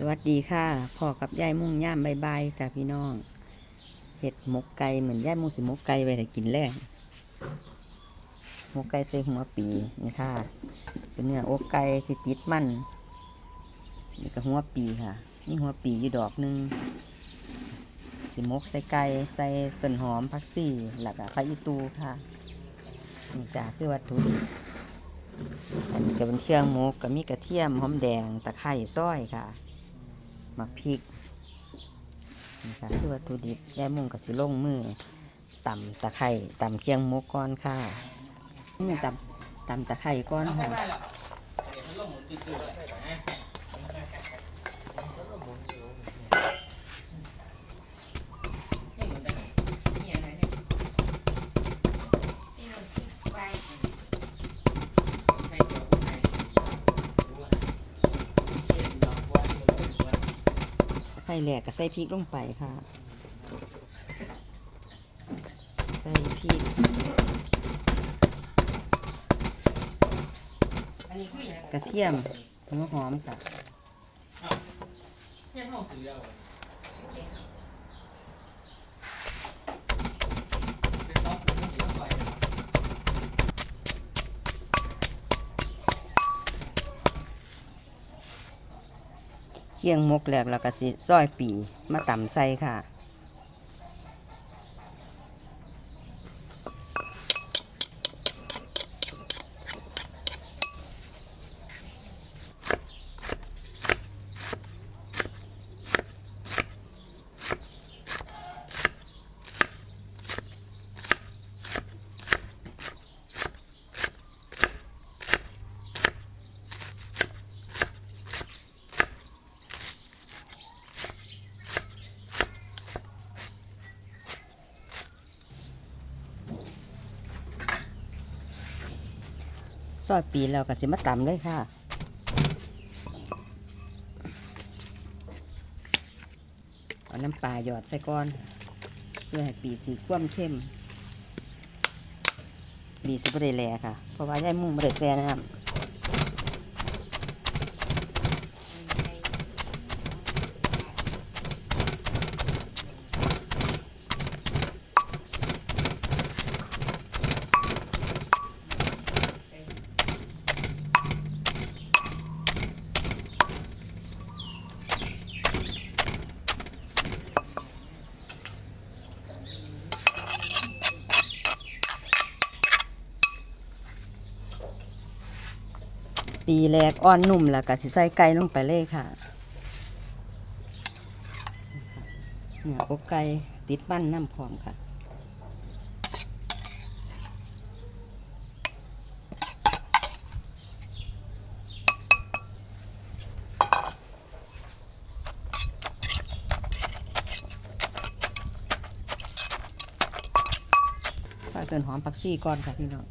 สวัสดีค่ะพ่อกับยายมุ่งย่ามบายบายจ้ะพี่น้องเห็ดหมกไก่เหมือนยายมุ่งสิหมกไก่ไปให้กินแรงหมกไก่ใส่หัวปีนี่ค่ะ เป็นเนื้ออกไก่ที่ติดมันนี่ก็หัวปีค่ะนี่หัวปีอยู่ดอกหนึ่งสิหมกใส่ไก่ใส่ต้นหอมผักซี่แล้วก็ผักอีตูค่ะนี่จ้ะคือวัตถุดิบอันนี้ก็เป็นเครื่องหมกก็มีกระเทียมหอมแดงตะไคร้ซอยค่ะ มักพริกนะคะคือวัตถุดิบยายมุ่งกับสิลงมือตำตะไคร่ตำเคียงหมกก้อนค่ะนี่ตำตำตะไคร่ก่อนค่ะ ไข่แหลกก็ใส่พริกลงไปค่ะ ใส่พริก กระเทียมหัวหอมค่ะ เกี่ยงมกแหลกแล้วก็สิซอยปีมาตำใส่ค่ะ ซอยปีแล้วก็สิมาตำเลยค่ะเอาน้ำปลาหยอดใส่ก้อน เพื่อให้ปีสีคว่ำเข้มปีสิบได้แหลค่ะ เพราะว่ายายมุ่งไม่ได้แซ่นะครับ ปีแรกอ่อนนุ่มแล้วก็สิใส่ไก่ลงไปเลยค่ะเนี่ยอกไก่ติดบ้านน้ำพร้อมค่ะใส่ต้นหอมผักซี่ก่อนค่ะพี่น้อง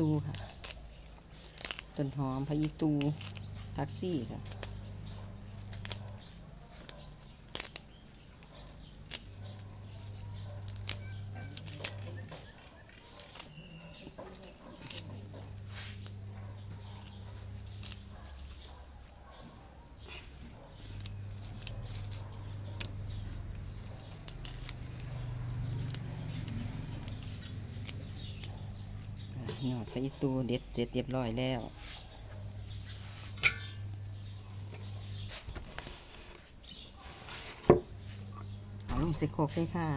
ตูค่ะ ต้นหอมพะยีตูพักซี่ค่ะ ยอดพระอีตูเด็ดเสร็จเรียบร้อยแล้วเอาลงใส่โคกเลยค่ะ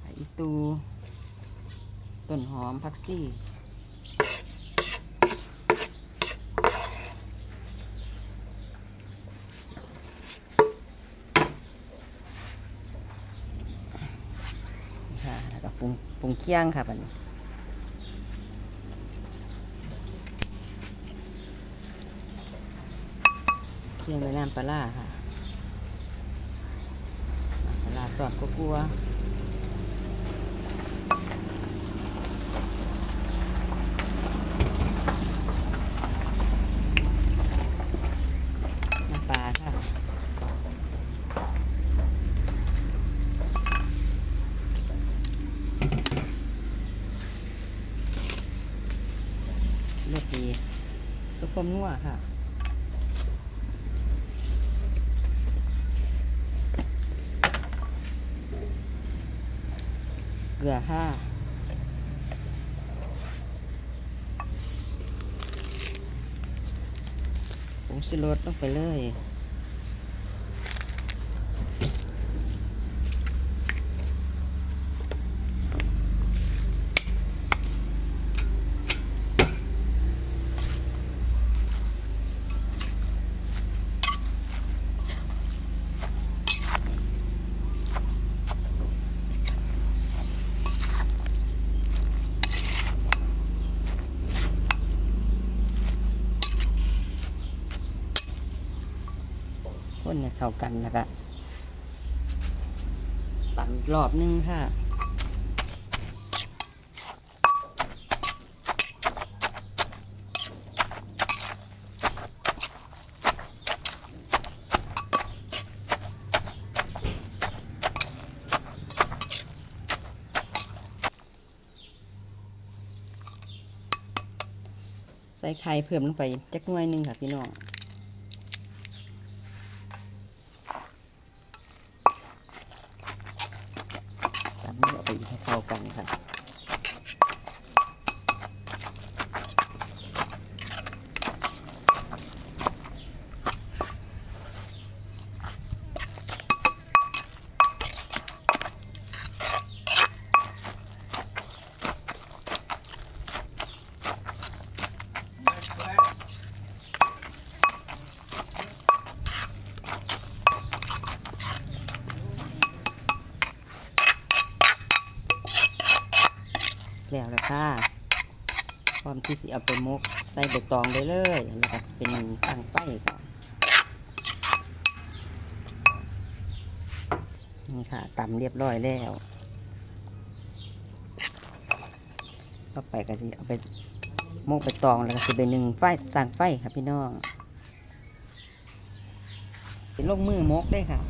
ไปอีตูต้นหอมพักซี่ ป รุงเคี่ยงค่ะบัดนี้เคี่ยงด้วยน้ำปลาร้าค่ะปลาร้าสอดก็กลัวน้ำปลาค่ะ รสดีรสควา มนัวค่ะ เกลือห้าผงชูรสลงไปเลย คนเนี่ยเข้ากันแล้วก็ตำอีกรอบนึงค่ะใส่ไข่เพิ่มลงไปจักหน่วยหนึงค่ะพี่น้อง ตีให้เข้ากันครับ แล้วละค่ะ พร้อมที่สิเอาไปมกใส่ใบตองได้เลยแล้วก็เป็นตั้งไฟค่ะนี่ค่ะตำเรียบร้อยแล้วต่อไปก็สิเอาไปมกใบตองแล้วก็สิไปหนึ่งไฟตั้งไฟค่ะพี่น้องเป็นลงมือมกได้ค่ะ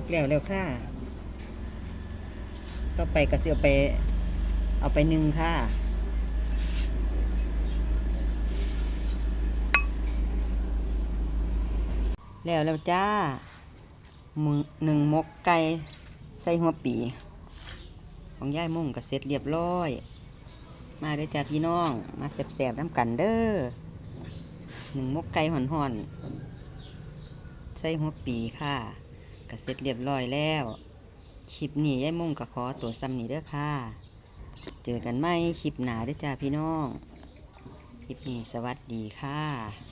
กแล้วแล้วค่ะ ต่อไปก็สิเอาไป เอาไปหนึ่งค่ะแล้วแล้วจ้ามึงหนึ่งมกไก่ใส่หัวปี ของย่ายมุ่งก็เสร็จเรียบร้อย มาเด้อจ้าพี่น้อง มาแสบๆน้ำกันเด้อหนึ่งมกไก่ห่อนๆ ใส่หัวปีค่ะ ก็เสร็จเรียบร้อยแล้ว คลิปนี้ยายมุ่งก็ขอตัวซ้ำนี่เด้อค่ะ เจอกันไหมคลิปหนาเด้วยจ้าพี่น้อง คลิปนี้สวัสดีค่ะ